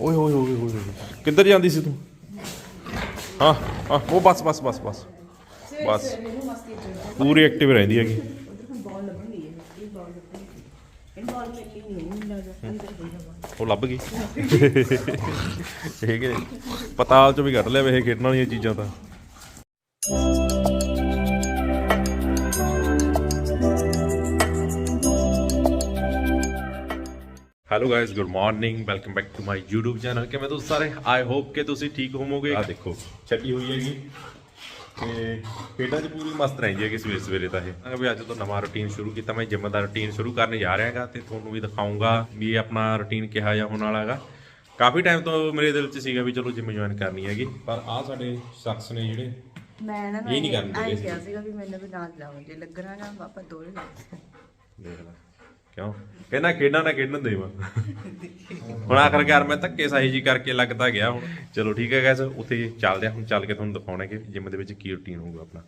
ਓਏ ਹੋਏ ਹੋਏ ਹੋਏ ਹੋਏ। ਕਿੱਧਰ ਜਾਂਦੀ ਸੀ ਤੂੰ? ਹਾਂ ਹਾਂ ਉਹ ਬਸ ਬਸ ਬਸ ਬਸ। ਬਸ। ਪੂਰੀ ਐਕਟਿਵ ਰਹਿੰਦੀ ਹੈਗੀ। ਉਹ ਲੱਭ ਗਈ। ਇਹ ਕਿ ਪਤਾਲ ਚੋਂ ਵੀ ਕੱਢ ਲਿਆ ਵੇ ਇਹ ਖੇਡਣ ਵਾਲੀਆਂ ਚੀਜ਼ਾਂ ਤਾਂ। Hello guys good morning welcome back to my YouTube channel ਕਿਵੇਂ ਤੁਸੀਂ ਸਾਰੇ? ਆਈ ਹੋਪ ਕਿ ਤੁਸੀਂ ਠੀਕ ਹੋਵੋਗੇ। ਆ ਦੇਖੋ ਛੱਡੀ ਹੋਈ ਹੈਗੀ ਤੇ ਖੇਡਾਂ 'ਚ ਪੂਰੀ ਮਸਤ ਰਹਿੰਦੀ ਹੈਗੀ ਸਵੇਰੇ ਸਵੇਰੇ ਤਾਂ ਇਹ। ਮੈਂ ਕਿਹਾ ਵੀ ਅੱਜ ਤੋਂ ਨਵਾਂ ਰੁਟੀਨ ਸ਼ੁਰੂ ਕੀਤਾ। ਮੈਂ ਜਿਮ ਦਾ ਰੁਟੀਨ ਸ਼ੁਰੂ ਕਰਨ ਜਾ ਰਿਹਾ ਹੈਗਾ ਤੇ ਤੁਹਾਨੂੰ ਵੀ ਦਿਖਾਉਂਗਾ ਵੀ ਇਹ ਆਪਣਾ ਰੁਟੀਨ ਕਿਹਾ ਜਾ ਹੋਣ ਵਾਲਾ ਹੈਗਾ। ਕਾਫੀ ਟਾਈਮ ਤੋਂ ਮੇਰੇ ਦਿਲ 'ਚ ਸੀਗਾ ਵੀ ਚਲੋ ਜਿਮ ਜੁਆਇਨ ਕਰਨੀ ਹੈਗੀ। ਪਰ ਆ ਸਾਡੇ ਸ਼ਖਸ ਨੇ ਜਿਹੜੇ ਮੈਂ ਨਾ ਇਹ ਨਹੀਂ ਕਰਨ ਸੀਗਾ। ਵੀ ਮੈਨੂੰ ਵੀ ਨਾਲ ਲਾਉਂ ਜੇ ਲੱਗਣਾ ਨਾ ਆਪਾਂ ਦੋਵੇਂ ਲੱਗ ਦੇਖ ਲੈ। ਕਿਉਂ? ਕਹਿੰਦਾ ਖੇਡਾਂ ਨਾ ਖੇਡਣ ਦੇਵਾ। ਹੁਣ ਆਖਰਕਾਰ ਮੈਂ ਧੱਕੇ ਸਾਹੀ ਜੀ ਕਰਕੇ ਲੱਗਦਾ ਗਿਆ ਹੁਣ। ਚਲੋ ਠੀਕ ਹੈ ਗਾਇਸ ਉੱਥੇ ਚੱਲਦੇ ਹਾਂ, ਹੁਣ ਚੱਲ ਕੇ ਤੁਹਾਨੂੰ ਦਿਖਾਉਣਾ ਕਿ ਜਿਮ ਦੇ ਵਿੱਚ ਕੀ ਰੁਟੀਨ ਹੋਊਗਾ ਆਪਣਾ।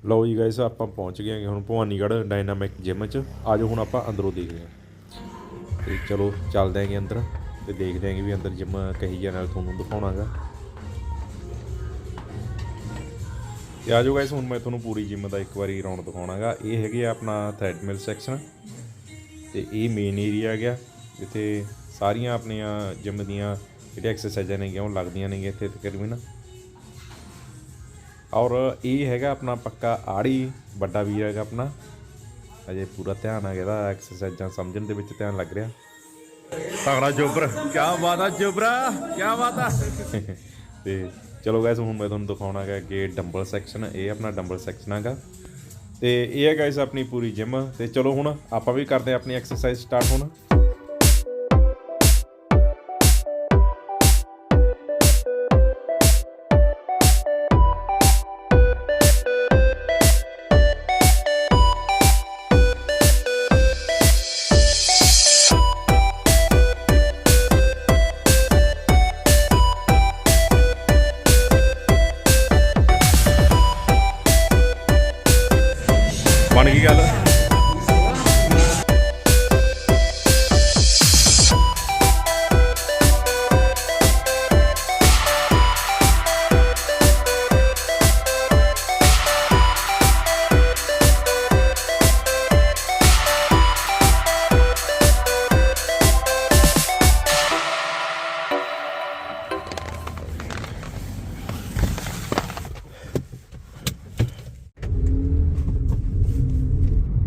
ਲਓ ਜੀ ਗਾਇਸ ਆਪਾਂ ਪਹੁੰਚ ਗਏ ਹਾਂ ਹੁਣ ਭਵਾਨੀਗੜ੍ਹ ਡਾਇਨਾਮਿਕ ਜਿਮ 'ਚ। ਆਜੋ ਹੁਣ ਆਪਾਂ ਅੰਦਰੋਂ ਦੇਖਦੇ ਹਾਂ। ਤੇ ਚਲੋ ਚੱਲਦੇ ਆਂਗੇ ਅੰਦਰ ਤੇ ਦੇਖਦੇ ਆਂਗੇ ਵੀ ਅੰਦਰ ਜਿਮ ਕਹੀ ਜਾਂ ਨਾਲ ਤੁਹਾਨੂੰ ਦਿਖਾਉਣਾਗਾ। ਤੇ ਆਜੋ ਗਾਇਸ ਹੁਣ ਮੈਂ ਤੁਹਾਨੂੰ ਪੂਰੀ ਜਿਮ ਦਾ ਇੱਕ ਵਾਰੀ ਰਾਉਂਡ ਦਿਖਾਉਣਾਗਾ। ਇਹ ਹੈਗੇ ਆ ਆਪਣਾ ਥ੍ਰੈਡਮਿਲ ਸੈਕਸ਼ਨ ਤੇ ਇਹ ਮੇਨ ਏਰੀਆ ਗਿਆ। ਜਿੱਥੇ ਸਾਰੀਆਂ ਆਪਣੀਆਂ ਜਿਮ ਦੀਆਂ ਜਿਹੜੇ ਐਕਸਰਸਾਈਜ਼ਾਂ ਨੇਗੀਆਂ ਉਹ ਲੱਗਦੀਆਂ ਨੇਗੀਆਂ ਇੱਥੇ ਤਕਰੀਬਨ। ਔਰ ਇਹ ਹੈਗਾ ਆਪਣਾ ਪੱਕਾ ਆੜੀ ਵੱਡਾ ਵੀਰ ਹੈਗਾ ਆਪਣਾ। ਅਜੇ ਪੂਰਾ ਧਿਆਨ ਆ ਇਹਦਾ ਐਕਸਰਸਾਈਜ਼ਾਂ ਸਮਝਣ ਦੇ ਵਿੱਚ ਧਿਆਨ ਲੱਗ ਰਿਹਾ। ਤਗੜਾ ਜੋਬਰ ਕੀ ਬਾਤ ਆ ਜੋਬਰਾ ਕੀ ਬਾਤ ਆ। ਤੇ ਚਲੋ ਗਾਇਸ ਹੁਣ ਮੈਂ ਤੁਹਾਨੂੰ ਦਿਖਾਉਣਾ ਹੈਗਾ ਕਿ ਡੰਬਲ ਸੈਕਸ਼ਨ ਇਹ ਆਪਣਾ ਡੰਬਲ ਸੈਕਸ਼ਨ ਹੈਗਾ। ਤੇ ਇਹ ਹੈ ਗਾਇਸ ਆਪਣੀ ਪੂਰੀ ਜਿਮ ਤੇ ਚਲੋ ਹੁਣ ਆਪਾਂ ਵੀ ਕਰਦੇ ਹਾਂ ਆਪਣੀ ਐਕਸਰਸਾਈਜ਼ ਸਟਾਰਟ ਹੁਣ।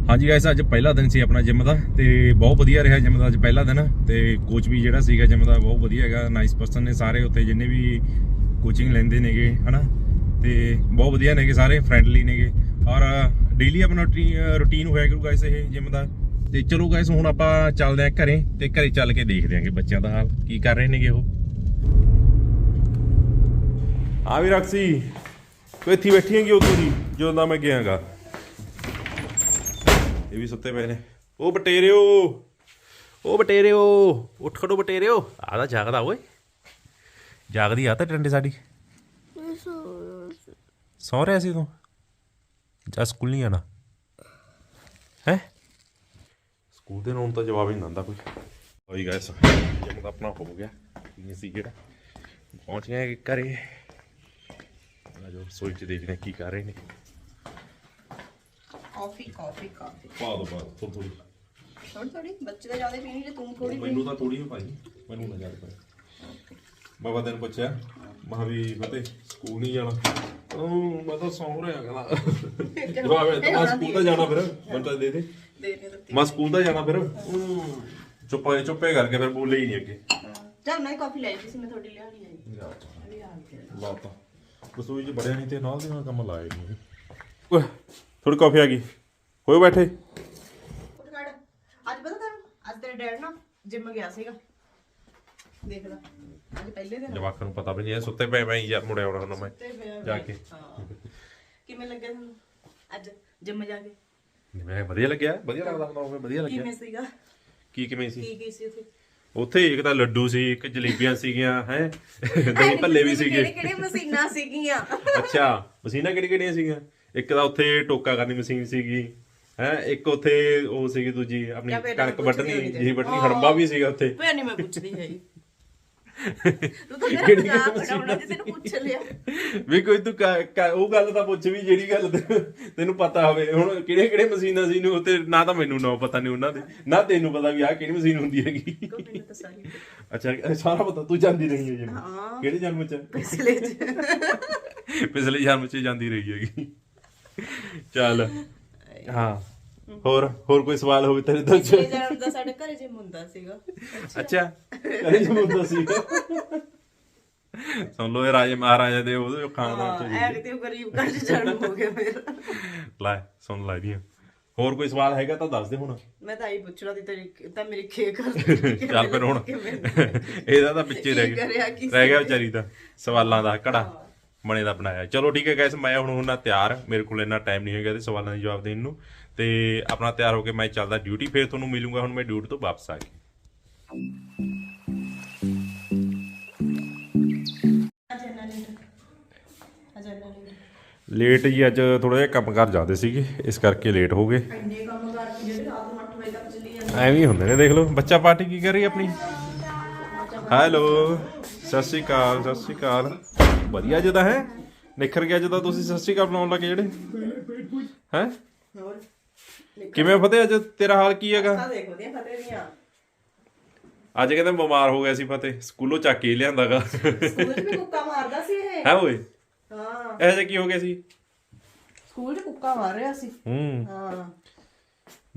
ਹਾਂਜੀ ਗਾਇਸ ਅੱਜ ਪਹਿਲਾ ਦਿਨ ਸੀ ਆਪਣਾ ਜਿਮ ਦਾ ਤੇ ਬਹੁਤ ਵਧੀਆ ਰਿਹਾ ਜਿਮ ਦਾ ਅੱਜ ਪਹਿਲਾ ਦਿਨ ਤੇ ਕੋਚ ਵੀ ਜਿਹੜਾ ਸੀਗਾ ਜਿਮ ਦਾ ਬਹੁਤ ਵਧੀਆ ਹੈਗਾ ਨਾਈਸ ਪਰਸਨ ਨੇ ਸਾਰੇ ਉੱਤੇ ਜਿੰਨੇ ਵੀ ਕੋਚਿੰਗ ਲੈਂਦੇ ਨੇਗੇ, ਹਨਾ? ਤੇ ਬਹੁਤ ਵਧੀਆ ਨੇਗੇ ਸਾਰੇ ਫ੍ਰੈਂਡਲੀ ਨੇਗੇ। ਔਰ ਡੇਲੀ ਆਪਣਾ ਰੁਟੀਨ ਹੋਇਆ ਕਰੂ ਗਾਇਸ ਇਹ ਜਿਮ ਦਾ। ਤੇ ਚਲੋ ਗਾਇਸ ਹੁਣ ਆਪਾਂ ਚੱਲਦੇ ਆਂ ਘਰੇ ਤੇ ਘਰੇ ਚੱਲ ਕੇ ਦੇਖਦੇ ਆਂਗੇ ਬੱਚਿਆਂ ਦਾ ਹਾਲ, ਕੀ ਕਰ ਰਹੇ ਨੇਗੇ ਉਹ। ਆ ਵੀ ਰਕਸੀ ਤੂੰ ਇੱਥੇ ਬੈਠੀ ਹੈਗੀ ਉਦੋਂ ਦੀ ਜਦੋਂ ਦਾ ਮੈਂ ਗਿਆਗਾ ਇਹ ਵੀ ਸੁੱਤੇ ਪਏ ਨੇ। ਉਹ ਬਟੇਰਿਓ ਉਹ ਬਟੇਰਿਓ ਉੱਠ ਖੜੋ ਬਟੇਰਿਓ। ਆਦਾ ਜਾਗਦਾ ਓਏ। ਜਾਗਦੀ ਆ ਤਾਂ ਟੰਡੇ ਸਾਡੀ। ਸੌ ਰਿਹਾ ਸੀ ਤੂੰ? ਜਾ ਸਕੂਲ ਨਹੀਂ ਆਣਾ ਹੈ? ਸਕੂਲ ਦੇ ਨਾਮ ਤਾਂ ਜਵਾਬ ਹੀ ਨਹੀਂ ਦਿੰਦਾ ਕੋਈ। ਹੋਈ ਗਾਇਸ ਜਿਮ ਤਾਂ ਆਪਣਾ ਹੋ ਗਿਆ। ਇਹ ਸੀ ਜਿਹੜਾ ਪਹੁੰਚ ਗਏ ਘਰੇ। ਆ ਜੋ ਸੋਈ ਚ ਦੇਖਦੇ ਕੀ ਕਰ ਰਹੇ ਨੇ। ਕਾਫੀ ਕਾਫੀ ਕਾਫੀ ਪਾ ਦੋ ਪਾ ਥੋੜੀ ਥੋੜੀ ਥੋੜੀ ਥੋੜੀ ਬੱਚੇ ਤਾਂ ਜ਼ਿਆਦਾ ਪੀਣੀ ਤੇ ਤੂੰ ਥੋੜੀ ਮੈਨੂੰ ਤਾਂ ਥੋੜੀ ਜਿਹੀ ਭਾਈ ਮੈਨੂੰ ਨਾ ਜ਼ਿਆਦਾ ਭਾਈ ਬਾਬਾ ਤੈਨੂੰ ਪੁੱਛਿਆ ਮਹਾ ਵੀ ਸਕੂਲ ਨਹੀਂ ਜਾਣਾ? ਉਹ ਮੈਂ ਤਾਂ ਸੌਂ ਰਿਹਾ ਕਹਿੰਦਾ। ਜਵਾਬ ਹੈ ਤਾਂ ਸਕੂਲ ਤਾਂ ਜਾਣਾ ਫਿਰ ਮੈਂ ਤਾਂ ਦੇ ਦੇ। ਦੇ ਦੇ ਦਿੱਤੀ ਮੈਂ ਸਕੂਲ ਤਾਂ ਜਾਣਾ ਫਿਰ। ਚੁੱਪੇ ਚੁੱਪੇ ਕਰਕੇ ਫਿਰ ਬੋਲੇ ਹੀ ਨਹੀਂ ਅੱਗੇ। ਚੱਲ ਮੈਂ ਕਾਫੀ ਲੈ ਲਈ ਸੀ ਮੈਂ ਤੁਹਾਡੀ ਲਿਆਣੀ ਆਈ। ਲਾਤਾ ਰਸੋਈ 'ਚ ਬੜਿਆ ਨਹੀਂ ਤੇ ਨਾਲ ਦੀ ਨਾਲ ਕੰਮ ਲਾਇਆ ਨਹੀਂ ਓਏ ਥੋੜੀ ਕਾਫੀ ਆ ਗਈ। ਹੋਏ ਬੈਠੇ। ਉੱਠ ਅੱਜ ਪਤਾ ਤੈਨੂੰ ਅੱਜ ਤੇਰੇ ਡੈਡ ਨਾ ਜਿਮ ਗਿਆ ਸੀਗਾ। ਦੇਖ ਲੈ ਅੱਜ ਪਹਿਲੇ ਦਿਨ। ਜਵਾਕਾਂ ਨੂੰ ਪਤਾ ਵੀ ਨਹੀਂ ਇਹ ਸੁੱਤੇ ਪਏ ਮੈਂ ਯਾਰ ਮੁੜਿਆ ਆਉਣਾ ਹੁੰਦਾ ਮੈਂ ਤੇ ਪਿਆ ਜਾ ਕੇ। ਹਾਂ। ਕਿਵੇਂ ਲੱਗਿਆ ਤੁਹਾਨੂੰ ਅੱਜ ਜਿਮ ਜਾ ਕੇ? ਮੈਂ ਵਧੀਆ ਲੱਗਿਆ ਵਧੀਆ ਲੱਗਦਾ ਹੁੰਦਾ ਉਹ ਵਧੀਆ ਲੱਗਿਆ। ਕਿਵੇਂ ਸੀਗਾ? ਕੀ ਕਿਵੇਂ ਸੀ? ਕੀ ਕੀ ਸੀ ਉੱਥੇ? ਉੱਥੇ ਇੱਕ ਤਾਂ ਲੱਡੂ ਸੀ ਇੱਕ ਜਲੇਬੀਆਂ ਸੀਗੀਆਂ ਹੈ। ਦਹੀਂ ਭੱਲੇ ਵੀ ਸੀਗੇ। ਕਿਹੜੇ ਕਿਹੜੇ ਮਸ਼ੀਨਾਂ ਸੀਗੀਆਂ? ਅੱਛਾ ਮਸ਼ੀਨਾਂ ਕਿਹੜੀ ਕਿਹੜੀਆਂ ਸੀਗੀਆਂ? ਇੱਕ ਤਾਂ ਉੱਥੇ ਟੋਕਾ ਕਰਨੀ ਮਸ਼ੀਨ ਸੀਗੀ। ਹੈ ਇੱਕ ਉੱਥੇ ਉਹ ਸੀਗੀ ਦੂਜੀ ਆਪਣੀ ਜਾਂ ਕਣਕ ਵੱਢਣੀ ਹੋਣੀ ਜੀ ਵੱਢਣੀ ਹੜੰਬਾ ਵੀ ਸੀਗਾ ਉੱਥੇ। ਭੈਣ ਨਹੀਂ ਮੈਂ ਪੁੱਛਦੀ ਹੈ ਤੂੰ ਤਾਂ ਮੇਰਾ ਮਜ਼ਾਕ ਉਡਾਉਣਾ ਤੈਨੂੰ ਪੁੱਛ ਲਿਆ। ਵੀ ਕੋਈ ਤੂੰ ਉਹ ਗੱਲ ਤਾਂ ਪੁੱਛ ਵੀ ਜਿਹੜੀ ਗੱਲ ਤੈਨੂੰ- ਪਤਾ ਹੋਵੇ ਹੁਣ ਕਿਹੜੇ ਕਿਹੜੇ ਮਸ਼ੀਨਾਂ ਸੀ ਨੂੰ ਤੇ ਨਾ ਤਾਂ ਮੈਨੂੰ ਨਾ ਪਤਾ ਨਹੀਂ ਉਹਨਾਂ ਦੇ ਨਾ ਤੈਨੂੰ ਪਤਾ ਵੀ ਆਹ ਕਿਹੜੀ ਮਸ਼ੀਨ ਹੁੰਦੀ ਹੈਗੀ। ਅੱਛਾ ਸਾਰਾ ਪਤਾ ਤੂੰ ਜਾਂਦੀ ਰਹੀ ਹੈ ਹਾਂ। ਕਿਹੜੇ ਜਨਮ ਚ? ਪਿਛਲੇ ਚ। ਪਿਛਲੇ ਜਨਮ ਚ ਜਾਂਦੀ ਰਹੀ ਹੈਗੀ। ਚੱਲ। ਹਾਂ। ਹੋਰ ਹੋਰ ਕੋਈ ਸਵਾਲ ਹੋਵੇ ਤੇਰੇ ਦਿਲ ਚ? ਜਨਮ ਦਾ ਸਾਡੇ ਘਰੇ ਜਿਮ ਹੁੰਦਾ ਸੀਗਾ। ਅੱਛਾ। ਕਰੇ ਜਮ ਹੁੰਦਾ ਸੀ ਸੁਣ ਲੋ ਇਹ ਰਾਜੇ ਮਹਾਰਾਜਾ ਦੇ ਉਹਦੇ ਖਾਨਦਾਨ ਚ ਐ ਕਿਤੇ ਉਹ ਗਰੀਬ ਘਰ ਚ ਜਨਮ ਹੋ ਗਿਆ ਮੇਰਾ। ਲੈ ਸੁਣ ਲੈ ਦੀਆਂ ਹੋਰ ਕੋਈ ਸਵਾਲ ਹੈਗਾ ਤਾਂ ਦੱਸ ਦੇ ਹੁਣ। ਮੈਂ ਤਾਂ ਆਈ ਪੁੱਛਣਾ ਸੀ ਤੇਰੀ ਤਾਂ ਮੇਰੀ ਖੇ ਕਰ ਚੱਲ ਫਿਰ ਹੁਣ। ਇਹਦਾ ਤਾਂ ਪਿੱਛੇ ਰਹਿ ਕੀ ਕਰਿਆ, ਕੀ ਗਿਆ ਰਹਿ ਗਿਆ ਵਿਚਾਰੀ ਦਾ। ਸਵਾਲਾਂ ਦਾ ਘੜਾ। ਬਣੇ ਦਾ ਬਣਾਇਆ। ਚਲੋ ਠੀਕ ਹੈ ਗਾਇਸ ਮੈਂ ਹੁਣ ਹੁਣਾ ਤਿਆਰ ਮੇਰੇ ਕੋਲ ਇੰਨਾ ਟਾਈਮ ਨਹੀਂ ਹੈਗਾ ਤੇ ਸਵਾਲਾਂ ਦੇ ਜਵਾਬ ਦੇਣ ਨੂੰ। ਤੇ ਆਪਣਾ ਤਿਆਰ ਹੋ ਕੇ ਮੈਂ ਚੱਲਦਾ ਡਿਊਟੀ ਫੇਰ ਤੁਹਾਨੂੰ ਮਿਲੂੰਗਾ ਹੁਣ ਮੈਂ ਡਿਊਟੀ ਤੋਂ ਵਾਪਸ ਆ ਕੇ। ਲੇਟ ਜੀ ਅੱਜ ਥੋੜਾ ਜਿਹਾ ਕੰਮ ਕਰ ਜਾਂਦੇ ਸੀਗੇ ਇਸ ਕਰਕੇ ਲੇਟ ਹੋ ਗਏ। ਇੰਨੇ ਕੰਮ ਕਰਕੇ ਜਿਹੜੇ ਰਾਤ ਨੂੰ 8 ਵਜੇ ਤੱਕ ਚੱਲੀ ਜਾਂਦੇ ਐਵੇਂ ਹੀ ਹੁੰਦੇ ਨੇ ਦੇਖ ਲਓ ਬੱਚਾ ਪਾਰਟੀ ਕੀ ਕਰ ਰਹੀ ਆਪਣੀ? ਹੈਲੋ ਸਤਿ ਸ਼੍ਰੀ ਅਕਾਲ ਸਤਿ ਸ਼੍ਰੀ ਅਕਾਲ। ਵਧੀਆ ਜਦਾ ਹੈ। ਨਿਖਰ ਗਿਆ ਜਦਾ ਤੁਸੀਂ ਸਤਿ ਸ਼੍ਰੀ ਅਕਾਲ ਬਣਾਉਣ ਲੱਗੇ ਜਿਹੜੇ। ਹੈ? ਹੋਰ? ਕਿਵੇਂ ਫਤਿਹ ਅੱਜ? ਤੇਰਾ ਹਾਲ ਕੀ ਹੈਗਾ? ਆ ਦੇਖ ਉਹਦੀਆਂ ਫਤਿਹ ਦੀਆਂ। ਅੱਜ ਕਹਿੰਦੇ ਬਿਮਾਰ ਹੋ ਗਿਆ ਸੀ ਫਤਿਹ। ਸਕੂਲੋਂ ਚੱਕ ਕੇ ਲਿਆਂਦਾਗਾ। ਸਕੂਲ 'ਚ ਵੀ ਕੁੱਕਾ ਮਾਰਦਾ ਸੀ ਇਹ? ਹੈ ਓਏ? ਹਾਂ। ਇਹ ਜੇ ਕੀ ਹੋ ਗਿਆ ਸੀ? ਸਕੂਲ 'ਚ ਕੁੱਕਾ ਮਾਰ ਰਿਹਾ ਸੀ। ਹੂੰ। ਹਾਂ।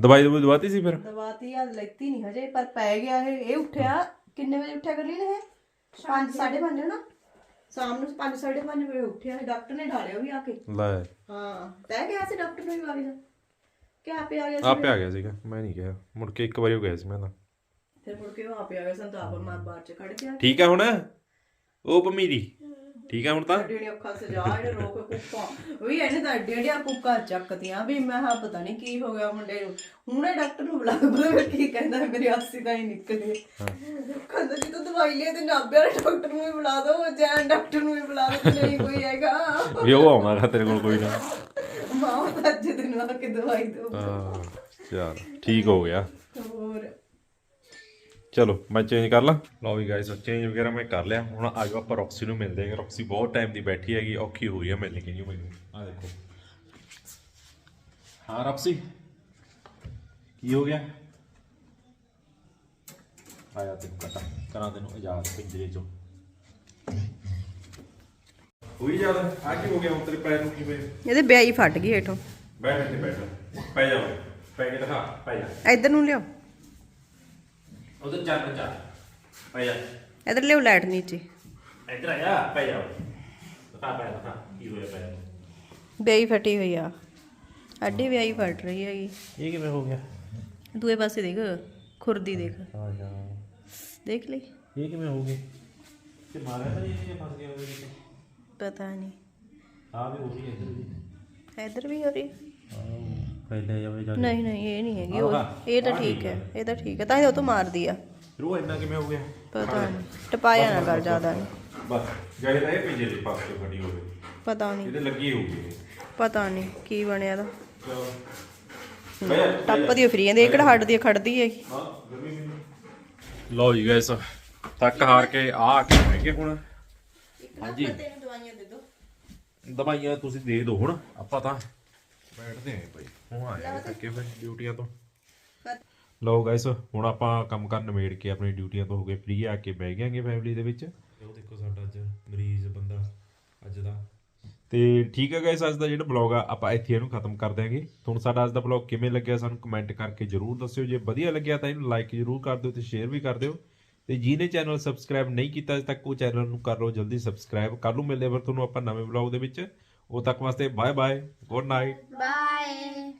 ਦਵਾਈ ਦਵਾਈ ਦਵਾਤੀ ਸੀ ਫਿਰ? ਦਵਾਤੀ ਆ ਲੈਤੀ ਨਹੀਂ ਹਜੇ ਪਰ ਪੈ ਗਿਆ ਇਹ। ਇਹ ਉੱਠਿਆ ਕਿੰਨੇ ਵਜੇ ਉੱਠਿਆ ਕਰ ਲਈ ਨੇ ਇਹ 5 5:30 ਨਾ ਸ਼ਾਮ ਨੂੰ 5 5:30 ਵਜੇ ਉੱਠਿਆ ਇਹ ਡਾਕਟਰ ਨੇ ਢਾਲਿਆ ਵੀ ਆ ਕੇ। ਲੈ। ਹਾਂ ਤੈ ਗਿਆ ਸੀ ਡਾਕਟਰ ਨੂੰ ਵੀ ਆ ਗਿਆ ਕਿ ਆਪੇ ਆ ਗਿਆ ਸੀ ਆਪੇ ਆ ਗਿਆ ਸੀਗਾ ਮੈਂ ਨਹੀਂ ਕਿਹਾ। ਮੁੜ ਕੇ ਇੱਕ ਵਾਰੀ ਹੋ ਗਿਆ ਸੀ ਮੈਂ ਤਾਂ ਫਿਰ ਮੁੜ ਕੇ ਉਹ ਆਪੇ ਆ ਗਿਆ ਸੰਤਾਪ ਮਾਰ ਬਾਹਰ ਚ ਖੜ ਗਿਆ। ਠੀਕ ਆ ਹੁਣ? ਉਹ ਪਮੀਰੀ ਠੀਕ ਆ ਹੁਣ ਤਾਂ? ਜਿਹੜੀਆਂ ਅੱਖਾਂ ਸਜਾ ਜਿਹੜੇ ਰੋਕ ਕੁੱਕਾ ਵੀ ਇਹਨੇ ਤਾਂ ਏਡੀਆਂ ਕੁੱਕਾ ਚੱਕਤੀਆਂ। ਵੀ ਮੈਂ ਹਾਂ ਪਤਾ ਨਹੀਂ ਕੀ ਹੋ ਗਿਆ ਮੁੰਡੇ ਨੂੰ। ਹੁਣੇ ਡਾਕਟਰ ਨੂੰ ਬੁਲਾ ਬੁਲਾ ਕੀ ਕਹਿੰਦਾ ਮੇਰੀ ਆਸੀ ਤਾਂ ਹੀ ਨਿਕਲੀ। ਕਹਿੰਦਾ ਜੀ ਤੂੰ ਦਵਾਈ ਲਿਆ ਤੇ ਨਾਭੇ ਵਾਲੇ ਡਾਕਟਰ ਨੂੰ ਵੀ ਬੁਲਾ ਦੋ ਜੈਨ ਡਾਕਟਰ ਨੂੰ ਵੀ ਬੁਲਾ ਦੋ ਨਹੀਂ ਕੋਈ ਹੈਗਾ। ਵੀ ਉਹ ਆਉਣਾ ਤੇਰੇ ਕੋਲ ਕੋਈ ਨਾ। ਮਾਂ ਤਾਂ ਅੱਜ ਦਿਨ ਆ ਕੇ ਦਵਾਈ ਦੋ ਹਾਂ ਚਲ ਠੀਕ ਹੋ ਗਿਆ। ਹੋਰ? ਚਲੋ ਮੈਂ ਚੇਂਜ ਕਰ ਲਾਂ। ਲਓ ਵੀ ਗਾਇਸ ਚੇਂਜ ਵਗੈਰਾ ਮੈਂ ਕਰ ਲਿਆ। ਹੁਣ ਆਜੋ ਆਪਾਂ ਰੌਕਸੀ ਨੂੰ ਮਿਲਦੇ ਹਾਂ ਰੌਕਸੀ ਬਹੁਤ ਟਾਈਮ ਦੀ ਬੈਠੀ ਹੈਗੀ ਔਖੀ ਹੋ ਰਹੀ ਹੈ ਮਿਲਣ ਕਿ ਨਹੀਂ ਮੈਨੂੰ ਆ ਦੇਖੋ। ਹਾਂ ਰੌਕਸੀ ਕੀ ਹੋ ਗਿਆ? ਆਇਆ ਤੈਨੂੰ ਕਟਾ ਕਰਾਂ ਤੈਨੂੰ ਇਜਾਜ਼ਤ ਪਿੰਜਰੇ ਚੋਂ। ਹੋਈ ਜਾ ਆ ਕੀ ਹੋ ਗਿਆ ਹੁਣ ਤੇਰੇ ਪੈਰ ਨੂੰ ਕਿਵੇਂ ਇਹਦੇ ਬਿਆਈ ਫਟ ਗਈ ਹੇਠੋਂ। ਬੈਠ ਇੱਥੇ ਬੈਠ। ਪੈ ਜਾ। ਪੈ ਕੇ ਦਿਖਾ ਪੈ ਜਾ। ਇੱਧਰ ਨੂੰ ਲਿਓ ਉਧਰ ਚੱਲ ਚੱਲ ਪੈ ਜਾ। ਇੱਧਰ ਲਿਓ ਲਾਈਟ ਨੀਚੇ। ਇੱਧਰ ਆ ਜਾ ਪੈ ਜਾ। ਦਿਖਾ ਪੈ ਦਿਖਾ ਕੀ ਹੋਇਆ ਪੈ ਜਾ। ਬਿਆਈ ਫਟੀ ਹੋਈ ਆ। ਅੱਡੀ ਬਿਆਈ ਫਟ ਰਹੀ ਹੈਗੀ। ਇਹ ਕਿਵੇਂ ਹੋ ਗਿਆ? ਦੂਏ ਪਾਸੇ ਦੇਖ ਖੁਰਦੀ ਦੇਖ। ਆ ਜਾ। ਦੇਖ ਲਈ। ਇਹ ਕਿਵੇਂ ਹੋ ਗਿਆ ਤੇ ਮਾਰਿਆ ਤਾਂ ਇਹ ਫਸ ਗਿਆ ਉਹਦੇ ਵਿੱਚ? ਪਤਾ ਨਹੀਂ। ਆ ਵੀ ਹੋ ਰਹੀ ਹੈ ਇੱਧਰ ਵੀ। ਇੱਧਰ ਵੀ ਹੋ ਰਹੀ। ਪਹਿਲੇ ਜਾਵੇ ਜਾ ਨਹੀਂ ਨਹੀਂ ਇਹ ਨਹੀਂ ਹੈਗੀ ਉਹ ਇਹ ਤਾਂ ਠੀਕ ਹੈ ਇਹ ਤਾਂ ਠੀਕ ਹੈ ਤਾਂ ਹੀ ਉਹ ਤੋਂ ਮਾਰਦੀ ਆ। ਫਿਰ ਉਹ ਇੰਨਾ ਕਿਵੇਂ ਹੋ ਗਿਆ? ਪਤਾ ਨਹੀਂ ਟਪਾਇਆ ਨਾ ਕਰ ਜ਼ਿਆਦਾ। ਨਹੀਂ ਬਸ ਜਿਹੜੇ ਤਾਂ ਇਹ ਪਿੰਜੇ ਦੇ ਪਾਸੇ ਖੜੀ ਹੋਵੇ। ਪਤਾ ਨਹੀਂ। ਇਹਦੇ ਲੱਗੀ ਹੋਊਗੀ ਪਤਾ ਨਹੀਂ ਕੀ ਬਣਿਆ ਦਾ ਚਲੋ। ਬੈ ਜਾ ਟੱਪਦੀ ਫਰੀ ਜਾਂਦੀ ਇਹ ਕਿਹੜਾ ਹੱਡਦੀ ਆ, ਖੜਦੀ ਹੈਗੀ। ਹਾਂ ਗਰਮੀ ਮੈਨੂੰ ਲਓ ਜੀ ਗਾਇਸ ਥੱਕ ਹਾਰ ਕੇ ਆ ਕੇ ਬਹਿ ਗਏ ਹੁਣ। ਹਾਂਜੀ। ਤੈਨੂੰ ਦਵਾਈਆਂ ਦੇ ਦੋ ਦਵਾਈਆਂ ਤੁਸੀਂ ਦੇ ਦਿਓ ਹੁਣ ਆਪਾਂ ਤਾਂ ਬੈਠਦੇ ਆਂ ਭਾਈ। ਹੁਣ ਆਇਆ ਥੱਕੇ ਫਿਰ ਡਿਊਟੀਆਂ ਤੋਂ। ਲਓ ਗਾਇਸ ਹੁਣ ਆਪਾਂ ਕੰਮ ਕਰਨ ਨਿਬੇੜ ਕੇ ਆਪਣੀ ਡਿਊਟੀਆਂ ਤੋਂ ਹੋ ਗਏ ਫ੍ਰੀ ਆ ਕੇ ਬਹਿ ਗਿਆਂਗੇ ਫੈਮਿਲੀ ਦੇ ਵਿੱਚ। ਉਹ ਦੇਖੋ ਸਾਡਾ ਅੱਜ ਮਰੀਜ਼ ਬੰਦਾ ਅੱਜ ਦਾ। ਤੇ ਠੀਕ ਹੈ ਗਾਇਸ ਅੱਜ ਦਾ ਜਿਹੜਾ ਬਲੌਗ ਆ ਆਪਾਂ ਇੱਥੇ ਇਹਨੂੰ ਖਤਮ ਕਰ ਦਿਆਂਗੇ। ਤੁਹਾਨੂੰ ਸਾਡਾ ਅੱਜ ਦਾ ਬਲੌਗ ਕਿਵੇਂ ਲੱਗਿਆ ਸਾਨੂੰ ਕਮੈਂਟ ਕਰਕੇ ਜਰੂਰ ਦੱਸਿਓ। ਜੇ ਵਧੀਆ ਲੱਗਿਆ ਤਾਂ ਇਹਨੂੰ ਲਾਈਕ ਜਰੂਰ ਕਰ ਦਿਓ ਤੇ ਸ਼ੇਅਰ ਵੀ ਕਰ ਦਿਓ। ਤੇ ਜਿਹਨੇ ਚੈਨਲ ਸਬਸਕ੍ਰਾਈਬ ਨਹੀਂ ਕੀਤਾ ਅਜੇ ਤੱਕ ਉਹ ਚੈਨਲ ਨੂੰ ਕਰ ਲਓ ਜਲਦੀ ਸਬਸਕ੍ਰਾਈਬ ਕੱਲ ਨੂੰ ਮਿਲਦੇ ਫਿਰ ਤੁਹਾਨੂੰ ਆਪਾਂ ਨਵੇਂ ਬਲੌਗ ਦੇ ਵਿੱਚ। ਉਦੋਂ ਤੱਕ ਵਾਸਤੇ bye bye good night. Bye